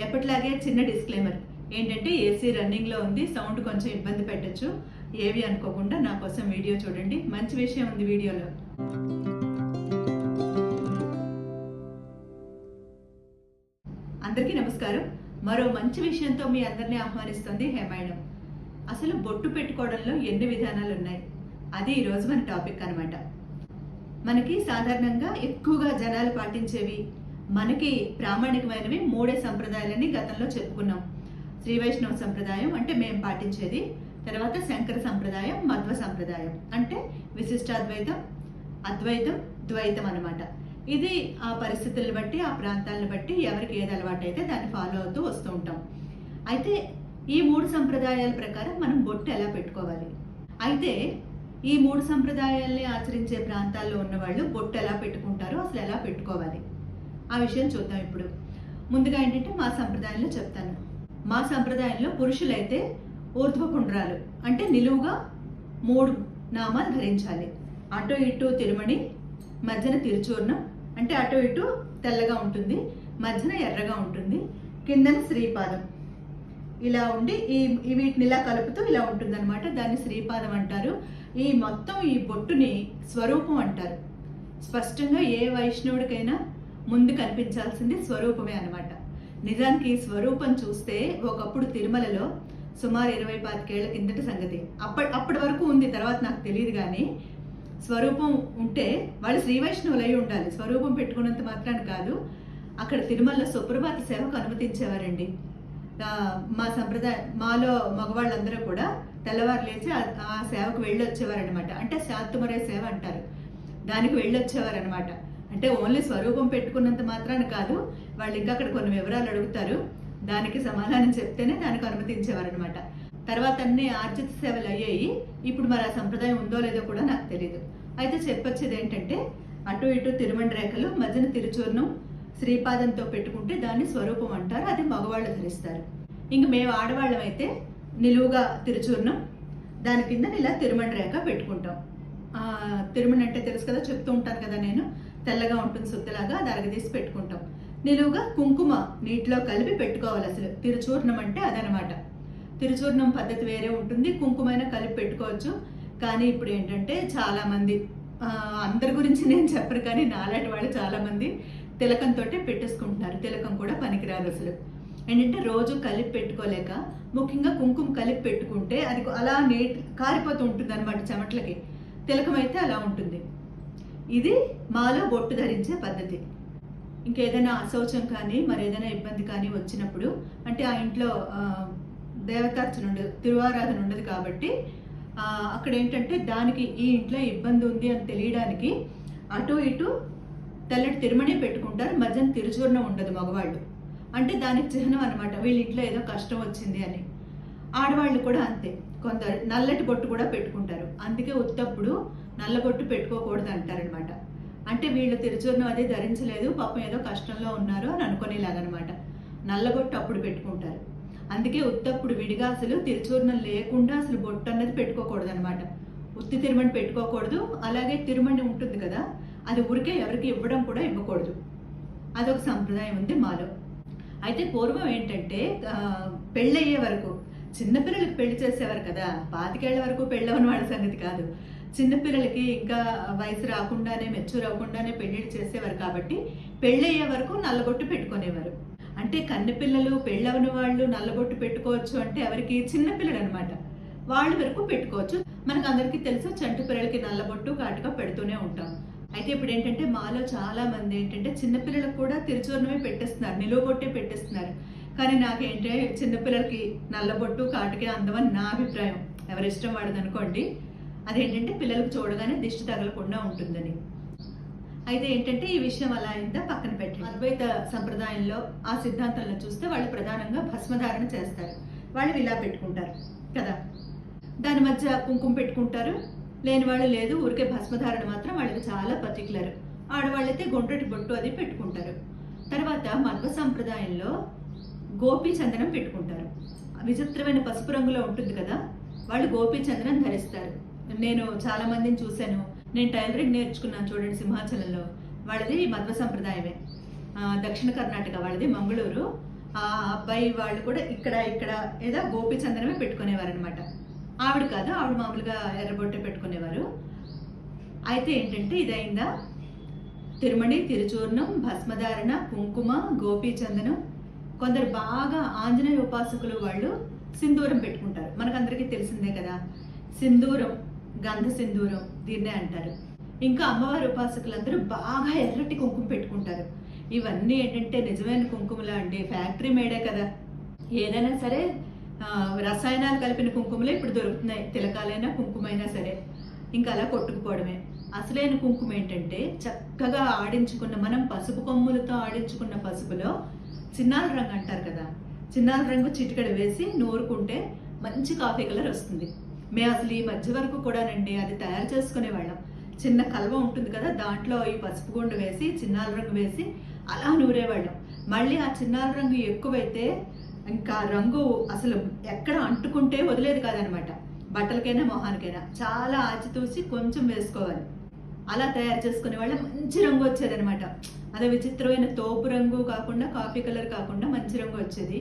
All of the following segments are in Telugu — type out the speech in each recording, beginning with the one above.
ఎప్పటిలాగే చిన్న డిస్క్లైమర్ ఏంటంటే ఏసీ రన్నింగ్లో ఉంది సౌండ్ కొంచెం ఇబ్బంది పెట్టచ్చు. ఏవి అనుకోకుండా నా కోసం వీడియో చూడండి. మంచి విషయం ఉంది వీడియోలో. అందరికీ నమస్కారం. మరో మంచి విషయంతో మీ అందరినీ ఆహ్వానిస్తుంది హేమాయణం. అసలు బొట్టు పెట్టుకోవడంలో ఎన్ని విధానాలు ఉన్నాయి అది ఈరోజు మన టాపిక్ అన్నమాట. మనకి సాధారణంగా ఎక్కువగా జనాలు పాటించేవి మనకి ప్రామాణికమైనవి మూడే సంప్రదాయాలని గతంలో చెప్పుకున్నాం. శ్రీ వైష్ణవ సంప్రదాయం అంటే మేము పాటించేది తర్వాత శంకర సంప్రదాయం మధ్వ సంప్రదాయం. అంటే విశిష్టాద్వైతం అద్వైతం ద్వైతం అన్నమాట. ఇది ఆ పరిస్థితులను బట్టి ఆ ప్రాంతాలను బట్టి ఎవరికి ఏది అలవాటు అయితే దాన్ని ఫాలో అవుతూ వస్తూ ఉంటాం. అయితే ఈ మూడు సంప్రదాయాల ప్రకారం మనం బొట్టు ఎలా పెట్టుకోవాలి? అయితే ఈ మూడు సంప్రదాయాల్ని ఆచరించే ప్రాంతాల్లో ఉన్న వాళ్ళు బొట్టు ఎలా పెట్టుకుంటారో అసలు ఎలా పెట్టుకోవాలి? ఆ విషయం చూద్దాం ఇప్పుడు. ముందుగా ఏంటంటే మా సంప్రదాయంలో చెప్తాను. మా సంప్రదాయంలో పురుషులైతే ఊర్ధ్వపుండ్రాలు అంటే నిలువుగా మూడు నామాలు ధరించాలి. అటు ఇటు తిరుమణి మధ్యన తిరుచూర్ణం అంటే అటు ఇటు తెల్లగా ఉంటుంది మధ్యన ఎర్రగా ఉంటుంది కిందన శ్రీపాదం. ఇలా ఉండి ఈ వీటిని ఇలా కలుపుతూ ఇలా ఉంటుందన్నమాట. దాన్ని శ్రీపాదం అంటారు. ఈ మొత్తం ఈ బొట్టుని స్వరూపం అంటారు. స్పష్టంగా ఏ వైష్ణవుడికైనా ముందు కనిపించాల్సింది స్వరూపమే అనమాట నిజానికి స్వరూపం చూస్తే ఒకప్పుడు తిరుమలలో సుమారు ఇరవై పాతికేళ్ళ కిందటి సంగతి. అప్పటి అప్పటి వరకు ఉంది తర్వాత నాకు తెలియదు కానీ స్వరూపం ఉంటే వాళ్ళు శ్రీ వైష్ణవులు అయి ఉండాలి. స్వరూపం పెట్టుకున్నంత మాత్రాన కాదు అక్కడ తిరుమలలో సుప్రభాత సేవకు అనుమతించేవారండి. మా సంప్రదాయ మాలో మగవాళ్ళందరూ కూడా తెల్లవారు లేచి ఆ- సేవకు వెళ్ళొచ్చేవారనమాట అంటే శాత్తుమరే సేవ అంటారు. దానికి వెళ్ళొచ్చేవారనమాట అంటే ఓన్లీ స్వరూపం పెట్టుకున్నంత మాత్రాన కాదు వాళ్ళు ఇంకా అక్కడ కొన్ని వివరాలు అడుగుతారు. దానికి సమాధానం చెప్తేనే దానికి అనుమతించేవారనమాట తర్వాత అన్ని ఆర్జిత సేవలు అయ్యాయి. ఇప్పుడు మరి ఆ సంప్రదాయం ఉందో లేదో కూడా నాకు తెలియదు అయితే చెప్పొచ్చేది ఏంటంటే అటు ఇటు తిరుమండి రేఖలు మధ్యన తిరుచూర్ణం శ్రీపాదంతో పెట్టుకుంటే దాన్ని స్వరూపం అంటారు అది మగవాళ్ళు ధరిస్తారు. ఇంక మేము ఆడవాళ్ళం అయితే నిలువుగా తిరుచూర్ణం దాని కింద ఇలా తిరుమండి రేఖ పెట్టుకుంటాం. ఆ, అంటే తెలుసు కదా చెప్తూ ఉంటాను కదా నేను. తెల్లగా ఉంటుంది సుద్దలాగా అది అరగదీసి పెట్టుకుంటాం. నిలువుగా కుంకుమ నీటిలో కలిపి పెట్టుకోవాలి అసలు. తిరుచూర్ణం అంటే అదనమాట. తిరుచూర్ణం పద్ధతి వేరే ఉంటుంది. కుంకుమైనా కలిపి పెట్టుకోవచ్చు. కానీ ఇప్పుడు ఏంటంటే చాలామంది అందరి గురించి నేను చెప్పరు కానీ నాలాంటి వాళ్ళు చాలామంది తిలకంతో పెట్టేసుకుంటున్నారు. తిలకం కూడా పనికిరాదు అసలు. ఏంటంటే రోజు కలిపి పెట్టుకోలేక ముఖ్యంగా కుంకుమ కలిపి పెట్టుకుంటే అది అలా నీట్ కారిపోతూ ఉంటుంది అనమాట చెమట్లకి. తిలకం అయితే అలా ఉంటుంది. ఇది మాలో బొట్టు ధరించే పద్ధతి. ఇంకేదైనా అశౌచం కానీ మరి ఏదైనా ఇబ్బంది కానీ వచ్చినప్పుడు అంటే ఆ ఇంట్లో దేవతార్చన ఉండదు తిరువారాధన ఉండదు కాబట్టి అక్కడ ఏంటంటే దానికి ఈ ఇంట్లో ఇబ్బంది ఉంది అని తెలియడానికి అటు ఇటు తెల్లటి తిరుమణి పెట్టుకుంటారు. మధ్యన తిరుచూర్ణం ఉండదు మగవాళ్ళు. అంటే దానికి చిహ్నం అనమాట వీళ్ళ ఇంట్లో ఏదో కష్టం వచ్చింది అని. ఆడవాళ్ళు కూడా అంతే. కొందరు నల్లటి బొట్టు కూడా పెట్టుకుంటారు. అందుకే ఉత్తప్పుడు నల్లబొట్టు పెట్టుకోకూడదు అంటారనమాట అంటే వీళ్ళు తిరుచూర్ణం అది ధరించలేదు పాపం ఏదో కష్టంలో ఉన్నారు అని అనుకునేలాగనమాట. నల్లబొట్టు అప్పుడు పెట్టుకుంటారు. అందుకే ఉత్తప్పుడు విడిగా అసలు తిరుచూర్ణం లేకుండా అసలు బొట్టు అన్నది పెట్టుకోకూడదు అనమాట ఉత్తి తిరుమణి పెట్టుకోకూడదు అలాగే తిరుమణి ఉంటుంది కదా అది ఊరికే ఎవరికి ఇవ్వడం కూడా ఇవ్వకూడదు. అదొక సంప్రదాయం ఉంది మాలో. అయితే పూర్వం ఏంటంటే పెళ్ళయ్యే వరకు చిన్నపిల్లలకు పెళ్ళి చేసేవారు కదా పాతికేళ్ళ వరకు పెళ్ళవని వాళ్ళ సంగతి కాదు. చిన్నపిల్లలకి ఇంకా వయసు రాకుండానే మెచ్యూర్ అవ్వకుండానే పెళ్ళిళ్ళు చేసేవారు కాబట్టి పెళ్ళయ్యే వరకు నల్లబొట్టు పెట్టుకునేవారు. అంటే కన్నెపిల్లలు పెళ్ళవని వాళ్ళు నల్లబొట్టు పెట్టుకోవచ్చు అంటే ఎవరికి? చిన్నపిల్లలు అనమాట వాళ్ళ వరకు పెట్టుకోవచ్చు. మనకు అందరికీ తెలుసు చంటి పిల్లలకి నల్లబొట్టు కాటుగా పెడుతూనే ఉంటాం. అయితే ఇప్పుడు ఏంటంటే మాలో చాలా మంది ఏంటంటే చిన్నపిల్లలకు కూడా తిరుచూర్ణమే పెట్టేస్తున్నారు నిలువబొట్టే పెట్టేస్తున్నారు. కానీ నాకేంటే చిన్నపిల్లలకి నల్లబొట్టు కాటుకే అందమని నా అభిప్రాయం. ఎవరిష్టం వాడదనుకోండి అనుకోండి అదేంటంటే పిల్లలకు చూడగానే దిష్టి తగలకుండా ఉంటుందని. అయితే ఏంటంటే ఈ విషయం అలా అయిందా పక్కన పెట్టండి. అద్వైత సంప్రదాయంలో ఆ సిద్ధాంతాలను చూస్తే వాళ్ళు ప్రధానంగా భస్మధారణ చేస్తారు. వాళ్ళు ఇలా పెట్టుకుంటారు కదా. దాని మధ్య కుంకుమ పెట్టుకుంటారు. లేని వాళ్ళు లేదు ఊరికే భస్మధారణ మాత్రం వాళ్ళకి చాలా పర్టికులర్ ఆడవాళ్ళైతే గుండ్రటి బొట్టు అది పెట్టుకుంటారు. తర్వాత మధ్వ సంప్రదాయంలో గోపీ చందనం పెట్టుకుంటారు. విచిత్రమైన పసుపు రంగులో ఉంటుంది కదా వాళ్ళు గోపీ చందనం ధరిస్తారు. నేను చాలా మందిని చూశాను. నేను టైలరింగ్ నేర్చుకున్నాను చూడండి సింహాచలంలో. వాళ్ళది మధ్వ సంప్రదాయమే. దక్షిణ కర్ణాటక వాళ్ళది మంగళూరు. ఆ అబ్బాయి వాళ్ళు కూడా ఇక్కడ ఇక్కడ ఏదో గోపి చందనమే పెట్టుకునేవారు అనమాట ఆవిడ కాదు ఆవిడ మామూలుగా ఎర్రబొట్టె పెట్టుకునేవారు. అయితే ఏంటంటే ఇదైందా? తిరుమణి తిరుచూర్ణం భస్మధారణ కుంకుమ గోపీచందనం కొందరు బాగా ఆంజనేయ ఉపాసకులు వాళ్ళు సింధూరం పెట్టుకుంటారు. మనకందరికీ తెలిసిందే కదా. సింధూరం గంధ సింధూరం దీన్నే అంటారు. ఇంకా అమ్మవారి ఉపాసకులందరూ బాగా ఎర్రటి కుంకుమ పెట్టుకుంటారు. ఇవన్నీ ఏంటంటే నిజమైన కుంకుమలా అండి. ఫ్యాక్టరీ మేడే కదా. ఏదైనా సరే రసాయనాలు కలిపిన కుంకుమలే ఇప్పుడు దొరుకుతున్నాయి. తిలకాలైనా కుంకుమైనా సరే. ఇంకా అలా కొట్టుకుపోవడమే. అసలైన కుంకుమ ఏంటంటే చక్కగా ఆడించుకున్న మనం పసుపు కొమ్ములతో ఆడించుకున్న పసుపులో చిన్నాల రంగు అంటారు కదా. చిన్నాల రంగు చిటికడ వేసి నూరుకుంటే మంచి కాఫీ కలర్ వస్తుంది. మేము అసలు ఈ మధ్య వరకు కూడానండి అది తయారు చేసుకునేవాళ్ళం చిన్న కల్వ ఉంటుంది కదా దాంట్లో ఈ పసుపు గుండు వేసి చిన్నాల రంగు వేసి అలా నూరేవాళ్ళం. మళ్ళీ ఆ చిన్నాల రంగు ఎక్కువైతే ఇంకా రంగు అసలు ఎక్కడ అంటుకుంటే వదిలేదు కాదనమాట. బట్టలకైనా మొహానికైనా చాలా ఆచితూసి కొంచెం వేసుకోవాలి. అలా తయారు చేసుకునే వాళ్ళ మంచి రంగు వచ్చేదనమాట. అదే విచిత్రమైన తోపు రంగు కాకుండా కాఫీ కలర్ కాకుండా మంచి రంగు వచ్చేది.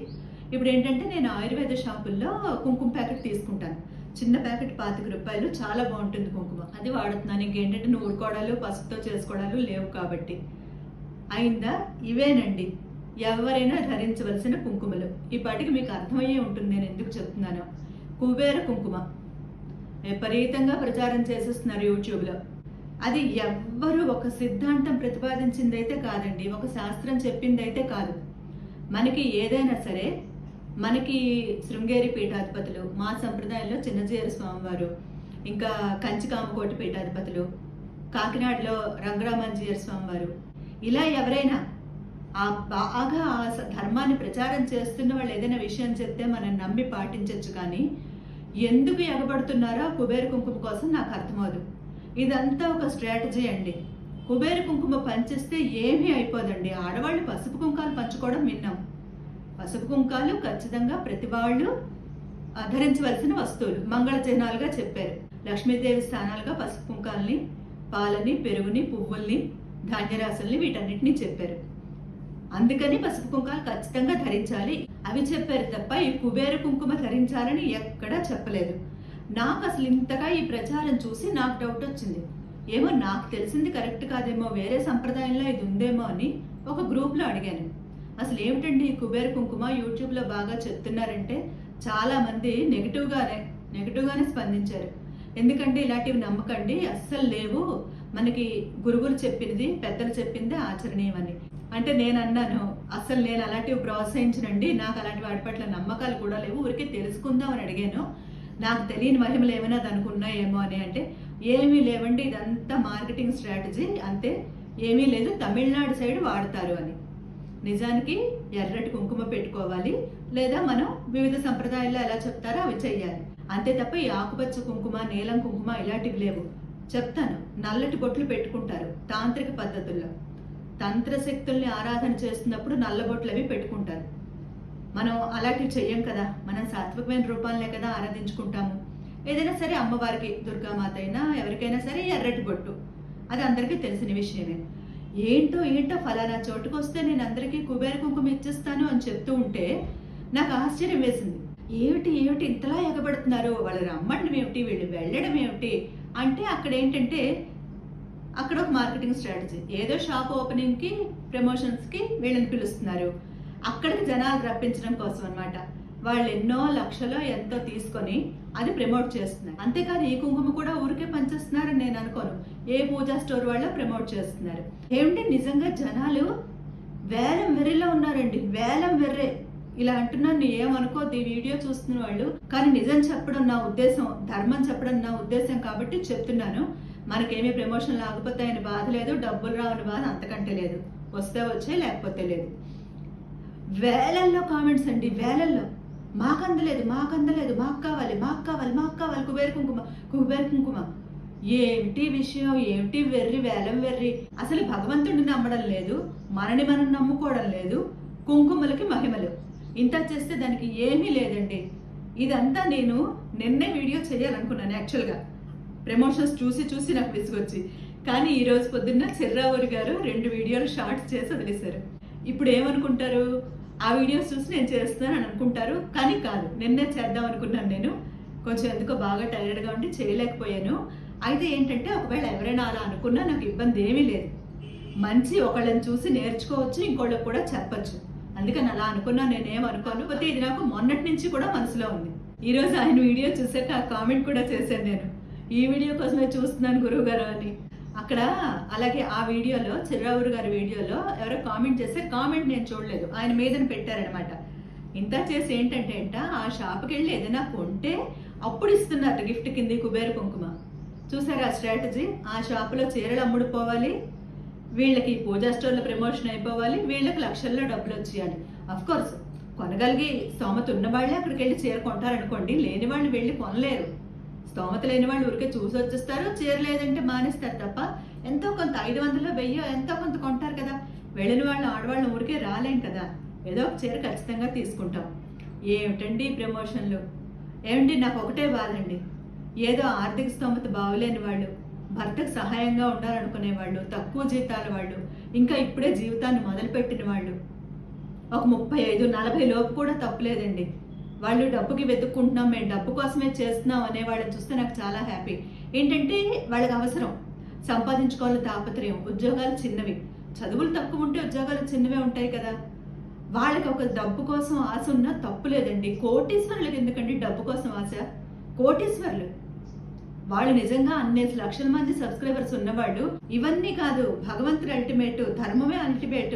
ఇప్పుడు ఏంటంటే నేను ఆయుర్వేద షాపుల్లో కుంకుమ ప్యాకెట్ తీసుకుంటాను. చిన్న ప్యాకెట్ పాతిక రూపాయలు చాలా బాగుంటుంది కుంకుమ. అది వాడుతున్నాను. ఇంకేంటంటే నూరుకోవడాలు పసుపుతో చేసుకోవడాలు లేవు కాబట్టి. అయిందా? ఇవేనండి. ఎవరైనా ధరించవలసిన కుంకుమలు. ఈ పాటికి మీకు అర్థమయ్యే ఉంటుంది. నేను ఎందుకు చెప్తున్నాను. కుబేర కుంకుమ. విపరీతంగా ప్రచారం చేసేస్తున్నారు యూట్యూబ్లో. అది ఎవ్వరు ఒక సిద్ధాంతం ప్రతిపాదించిందైతే కాదండి. ఒక శాస్త్రం చెప్పిందైతే కాదు. మనకి ఏదైనా సరే మనకి శృంగేరి పీఠాధిపతులు మా సంప్రదాయంలో చిన్నజీర స్వామివారు ఇంకా కంచికామకోటి పీఠాధిపతులు కాకినాడలో రంగరామంజీయర్ స్వామివారు. ఇలా ఎవరైనా ఆ బాగా ఆ ధర్మాన్ని ప్రచారం చేస్తున్న వాళ్ళు ఏదైనా విషయం చెప్తే మనం నమ్మి పాటించవచ్చు కానీ ఎందుకు ఎగబడుతున్నారో ఆ కుబేర కుంకుమ కోసం నాకు అర్థమవుదు. ఇదంతా ఒక స్ట్రాటజీ అండి. కుబేర కుంకుమ పంచిస్తే ఏమీ అయిపోదండి. ఆడవాళ్ళు పసుపు కుంకాలు పంచుకోవడం విన్నాం. పసుపు కుంకాలు ఖచ్చితంగా ప్రతి వాళ్ళు ధరించవలసిన వస్తువులు. మంగళ చిహ్నాలుగా చెప్పారు. లక్ష్మీదేవి స్థానాలుగా పసుపు కుంకాలని పాలని పెరుగుని పువ్వుల్ని ధాన్యరాశుల్ని వీటన్నిటిని చెప్పారు. అందుకని పసుపు కుంకాలు ఖచ్చితంగా ధరించాలి. అవి చెప్పారు తప్ప ఈ కుబేర కుంకుమ ధరించాలని ఎక్కడా చెప్పలేదు. నాకు అసలు ఇంతగా ఈ ప్రచారం చూసి నాకు డౌట్ వచ్చింది. ఏమో నాకు తెలిసింది కరెక్ట్ కాదేమో వేరే సంప్రదాయంలో ఇది ఉందేమో అని ఒక గ్రూప్లో అడిగాను. అసలు ఏమిటండి ఈ కుబేర కుంకుమ యూట్యూబ్లో బాగా చెప్తున్నారంటే చాలామంది నెగిటివ్గానే నెగిటివ్గానే స్పందించారు. ఎందుకంటే ఇలాంటివి నమ్మకండి అస్సలు లేవు. మనకి గురువులు చెప్పినది పెద్దలు చెప్పింది ఆచరణీయమని. అంటే నేను అన్నాను అసలు నేను అలాంటివి ప్రోత్సహించనండి నాకు అలాంటి వాటి పట్ల నమ్మకాలు కూడా లేవు. ఊరికే తెలుసుకుందాం అని అడిగాను. నాకు తెలియని మహిమలు ఏమైనా దానికి ఉన్నాయేమో అని అంటే ఏమీ లేవండి ఇదంతా మార్కెటింగ్ స్ట్రాటజీ అంతే. ఏమీ లేదు తమిళనాడు సైడ్ వాడతారు అని. నిజానికి ఎర్రటి కుంకుమ పెట్టుకోవాలి లేదా మనం వివిధ సంప్రదాయాల్లో ఎలా చెప్తారో అవి చెయ్యాలి. అంతే తప్ప ఈ ఆకుపచ్చ కుంకుమ నీలం కుంకుమ ఇలాంటివి లేవు. చెప్తాను నల్లటి బొట్లు పెట్టుకుంటారు తాంత్రిక పద్ధతుల్లో. తంత్ర శక్తుల్ని ఆరాధన చేస్తున్నప్పుడు నల్ల బొట్లు అవి పెట్టుకుంటారు. మనం అలాంటివి చెయ్యం కదా. మనం సాత్వికమైన రూపాలనే కదా ఆరాధించుకుంటాము. ఏదైనా సరే అమ్మవారికి దుర్గామాత అయినా ఎవరికైనా సరే ఎర్రటి బొట్టు. అది అందరికీ తెలిసిన విషయమే. ఏంటో ఏంటో ఫలానా చోటుకు వస్తే నేను అందరికీ కుబేర కుంకుమ ఇచ్చేస్తాను అని చెప్తూ ఉంటే నాకు ఆశ్చర్యం వేసింది. ఏమిటి ఏమిటి ఇంతలా ఎగబడుతున్నారు? వాళ్ళు రమ్మడం ఏమిటి? వీళ్ళు వెళ్ళడం ఏమిటి? అంటే అక్కడ ఏంటంటే అక్కడ ఒక మార్కెటింగ్ స్ట్రాటజీ. ఏదో షాప్ ఓపెనింగ్కి ప్రమోషన్స్కి వీళ్ళని పిలుస్తున్నారు. అక్కడికి జనాలు రప్పించడం కోసం అనమాట వాళ్ళు ఎన్నో లక్షలో ఎంతో తీసుకొని అది ప్రమోట్ చేస్తున్నారు. అంతేకాదు ఈ కుంకుమ కూడా ఊరికే పనిచేస్తున్నారని నేను అనుకోను. ఏ పూజా స్టోర్ వాళ్ళు ప్రమోట్ చేస్తున్నారు. ఏమిటి నిజంగా జనాలు వేలం వెర్రిలో ఉన్నారండి. వేలం వెర్రే. ఇలా అంటున్నాను నీ ఏమనుకోద్ది ఈ వీడియో చూస్తున్న వాళ్ళు. కానీ నిజం చెప్పడం నా ఉద్దేశం ధర్మం చెప్పడం నా ఉద్దేశం కాబట్టి చెప్తున్నాను. మనకేమీ ప్రమోషన్ లేకపోతాయని బాధ లేదు. డబ్బులు రావని బాధ అంతకంటే లేదు. వస్తే వచ్చే లేకపోతే లేదు. వేలల్లో కామెంట్స్ అండి. వేలల్లో. మాకు అందలేదు మాకు అందలేదు మాకు కావాలి మాకు కావాలి మాకు కావాలి కుబేర కుంకుమ కుబేర కుంకుమ. ఏమిటి విషయం ఏమిటి వెర్రి వేలం వెర్రి? అసలు భగవంతుడిని నమ్మడం లేదు మనని మనం నమ్ముకోవడం లేదు కుంకుమలకి మహిమలు. ఇంత చేస్తే దానికి ఏమీ లేదండి. ఇదంతా నేను నిన్నే వీడియో చేయాలనుకున్నాను యాక్చువల్గా. ప్రమోషన్స్ చూసి చూసి నాకు విసుగొచ్చి. కానీ ఈరోజు పొద్దున్న చిర్రావూరి గారు రెండు వీడియోలు షార్ట్స్ చేసి వదిలేశారు. ఇప్పుడు ఏమనుకుంటారు? ఆ వీడియోస్ చూసి నేను చేస్తున్నాను అని అనుకుంటారు. కానీ కాదు నిన్నే చేద్దాం అనుకున్నాను నేను. కొంచెం ఎందుకో బాగా టైర్డ్గా ఉండి చేయలేకపోయాను. అయితే ఏంటంటే ఒకవేళ ఎవరైనా అలా అనుకున్నా నాకు ఇబ్బంది ఏమీ లేదు. మంచి ఒకళ్ళని చూసి నేర్చుకోవచ్చు ఇంకోళ్ళకి కూడా చెప్పచ్చు. అందుకని అలా అనుకున్నా నేనేం అనుకోను. పోతే ఇది నాకు మొన్నటి నుంచి కూడా మనసులో ఉంది. ఈరోజు ఆయన వీడియో చూసాక ఆ కామెంట్ కూడా చేశాను నేను. ఈ వీడియో కోసమే చూస్తున్నాను గురువుగారు అని. అక్కడ అలాగే ఆ వీడియోలో చిర్రావురు గారి వీడియోలో ఎవరో కామెంట్ చేస్తే కామెంట్ నేను చూడలేదు. ఆయన మీదని పెట్టారనమాట ఇంత చేసి ఏంటంటే అంట ఆ షాప్కి వెళ్ళి ఏదైనా కొంటే అప్పుడు ఇస్తున్నారు గిఫ్ట్ కింది కుబేర కుంకుమ. చూసారా ఆ స్ట్రాటజీ ఆ షాపులో చీరలు అమ్ముడుపోవాలి వీళ్ళకి పూజా స్టోర్లో ప్రమోషన్ అయిపోవాలి వీళ్ళకి లక్షల్లో డబ్బులు వచ్చేయాలి. కోర్స్ కొనగలిగి స్తోమత ఉన్న వాళ్ళే అక్కడికి వెళ్ళి చీర కొంటారనుకోండి లేని వాళ్ళు వెళ్ళి కొనలేరు. స్తోమత లేని వాళ్ళు ఊరికే చూసి వచ్చేస్తారు చీర లేదంటే మానేస్తారు తప్ప ఎంతో కొంత ఐదు వందలు వెయ్యో ఎంతో కొంత కొంటారు కదా. వెళ్ళిన వాళ్ళు ఆడవాళ్ళు ఊరికే రాలేం కదా. ఏదో ఒక చీర ఖచ్చితంగా తీసుకుంటాం. ఏమిటండి ప్రమోషన్లు? ఏమండి నాకు ఒకటే బాధండి. ఏదో ఆర్థిక స్తోమత బాగోలేని వాళ్ళు భర్తకు సహాయంగా ఉండాలనుకునే వాళ్ళు తక్కువ జీతాల వాళ్ళు ఇంకా ఇప్పుడే జీవితాన్ని మొదలుపెట్టిన వాళ్ళు. ఒక ముప్పై ఐదు నలభై లోపు కూడా తప్పులేదండి. వాళ్ళు డబ్బుకి వెతుక్కుంటున్నాం మేము డబ్బు కోసమే చేస్తున్నాం అనే వాళ్ళని చూస్తే నాకు చాలా హ్యాపీ ఏంటంటే వాళ్ళకి అవసరం. సంపాదించుకోవాలి తాపత్రయం. ఉద్యోగాలు చిన్నవి. చదువులు తక్కువ ఉంటే ఉద్యోగాలు చిన్నవే ఉంటాయి కదా. వాళ్ళకి ఒక డబ్బు కోసం ఆశ ఉన్నా తప్పు లేదండి. కోటీశ్వరులకు ఎందుకండి డబ్బు కోసం ఆశ? కోటీశ్వరులు. వాళ్ళు నిజంగా అన్నేసి లక్షల మంది సబ్స్క్రైబర్స్ ఉన్నవాళ్ళు. ఇవన్నీ కాదు భగవంతుడు అల్టిమేట్ ధర్మమే అల్టిమేట్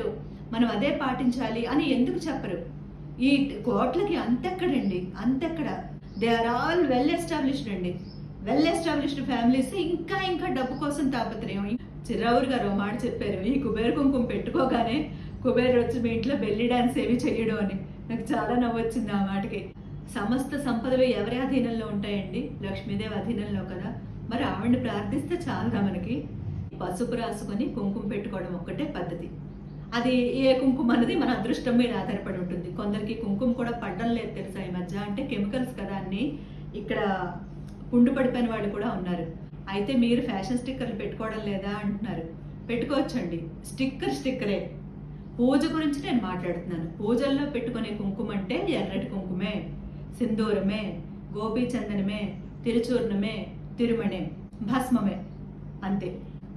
మనం అదే పాటించాలి అని ఎందుకు చెప్పరు? ఈ కోట్లకి అంతెక్కడండి అంతెక్కడ. They are all well established అండి. వెల్ ఎస్టాబ్లిష్డ్ ఫ్యామిలీస్ ఇంకా ఇంకా డబ్బు కోసం తాపత్రయం. చిరావురు గారు మాట చెప్పారు ఈ కుబేర కుంకుమ పెట్టుకోగానే కుబేరు వచ్చి మీ ఇంట్లో బెల్లి డాన్స్ ఏమి చెయ్యడం అని. నాకు చాలా నవ్వొచ్చింది ఆ మాటకి. సమస్త సంపదలు ఎవరి అధీనంలో ఉంటాయండి? లక్ష్మీదేవి అధీనంలో కదా. మరి ఆవిడని ప్రార్థిస్తే చాలుగా మనకి? పసుపు రాసుకొని కుంకుమ పెట్టుకోవడం ఒక్కటే పద్ధతి. అది ఏ కుంకుమ అనేది మన అదృష్టం మీద ఆధారపడి ఉంటుంది. కొందరికి కుంకుమ కూడా పడ్డం లేదు తెలుసా ఈ మధ్య? అంటే కెమికల్స్ కదా అన్ని. ఇక్కడ పుండు పడిపోయిన వాళ్ళు కూడా ఉన్నారు. అయితే మీరు ఫ్యాషన్ స్టిక్కర్లు పెట్టుకోవడం లేదా అంటున్నారు. పెట్టుకోవచ్చండి. స్టిక్కర్ స్టిక్కరే. పూజ గురించి నేను మాట్లాడుతున్నాను. పూజల్లో పెట్టుకునే కుంకుమ అంటే ఎర్రటి కుంకుమే సింధూరమే గోపీచందనమే తిరుచూర్ణమే తిరుమణే భస్మమే. అంతే.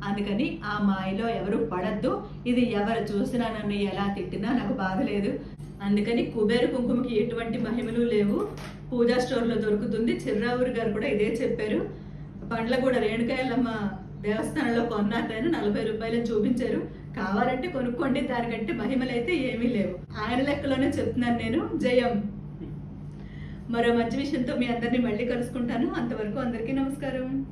అందుకని ఆ మాయలో ఎవరు పడద్దు. ఇది ఎవరు చూసినా నన్ను ఎలా తిట్టినా నాకు బాధ లేదు. అందుకని కుబేర కుంకుమకి ఎటువంటి మహిమలు లేవు. పూజా స్టోర్లో దొరుకుతుంది. చిర్రావురు గారు కూడా ఇదే చెప్పారు. పండ్ల కూడా రేణుకాయలమ్మ దేవస్థానంలో కొన్నారు నేను నలభై రూపాయలు చూపించారు. కావాలంటే కొనుక్కోండి. దానికంటే మహిమలు అయితే ఏమీ లేవు. ఆయన లెక్కలోనే చెప్తున్నాను నేను. జయం. మరో మంచి విషయంతో మీ అందరినీ మళ్ళీ కలుసుకుంటాను. అంతవరకు అందరికీ నమస్కారం.